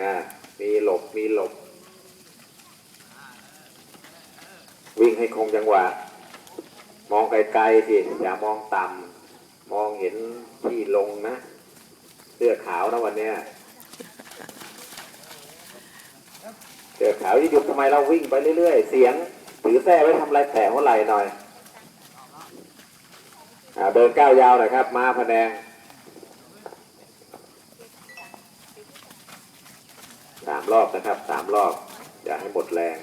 นะมีหลบมีหลบ วิ่งให้คงจังหวะ มองไกลๆสิอย่ามองต่ำมองเห็นที่ลงนะ เสื้อขาวนะวันเนี้ยเสื้อขาวที่หยุดทำไมเราวิ่งไปเรื่อยๆ เสียงถือแส้ไว้ทำอะไรแผลหัวไหล่หน่อยอเดินก้าวยาวหน่อยครับ มาพะแนง สามรอบนะครับสามรอบ อย่าให้หมดแรง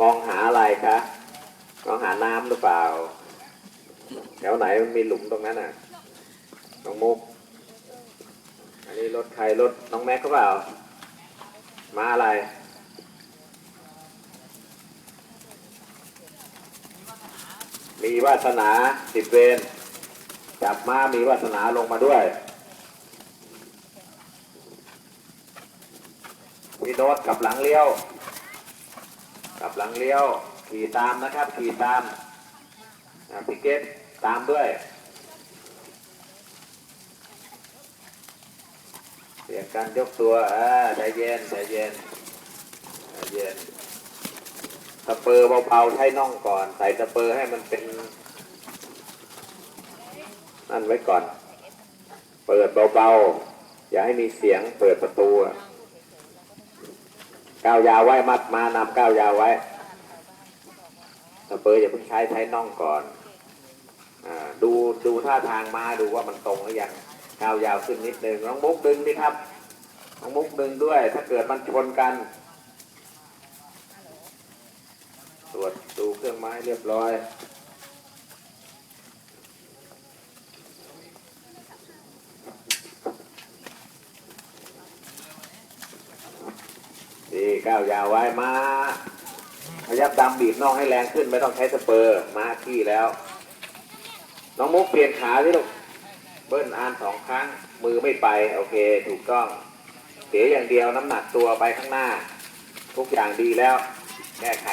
มองหาอะไรคะมองหาน้ำหรือเปล่าแถวไหนมันมีหลุมตรงนั้นน่ะน้องมุก อันนี้รถใครรถน้องแม็กก็เปล่า มาอะไร มีวาสนาสิบเวนจับมามีวาสนาลงมาด้วย มีโนดกับหลังเลี้ยว กับหลังเลี้ยว ขี่ตามนะครับ ขี่ตามพี่เกตตามด้วยเสียงการยกตัวอ่าใจเย็นใจเย็นใจเย็นสเปอร์เบาๆใช้น่องก่อน ใส่สเปอร์ให้มันเป็นนั่นไว้ก่อน เปิดเบาๆ อย่าให้มีเสียงเปิดประตู ก้าวยาวไว้มัดมานำก้าวยาวไว้สเปอร์อย่าเพิ่งใช้ใช้น่องก่อนอดูดูท่าทางมาดูว่ามันตรงหรือยังก้าวยาวขึ้นนิดนึงน้องมุกดึงดิครับน้องมุกดึงด้วย ถ้าเกิดมันชนกันตรวจดูเครื่องไม้เรียบร้อย ดี ก้าวยาวไว้มาพยับดำบีบน่องให้แรงขึ้นไม่ต้องใช้สเปอร์มาขี้แล้ว น้องมุกเปลี่ยนขาที่ลูกเบิ้ลอ่านสองครั้งมือไม่ไป โอเค ถูกต้อง เสียอย่างเดียวน้ำหนักตัวไปข้างหน้า ทุกอย่างดีแล้วแก้ไข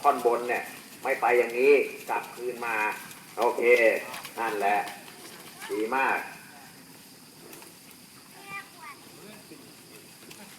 ท่อนบนเนี่ย ไม่ไปอย่างนี้กลับคืนมา โอเค นั่นแหละ ดีมาก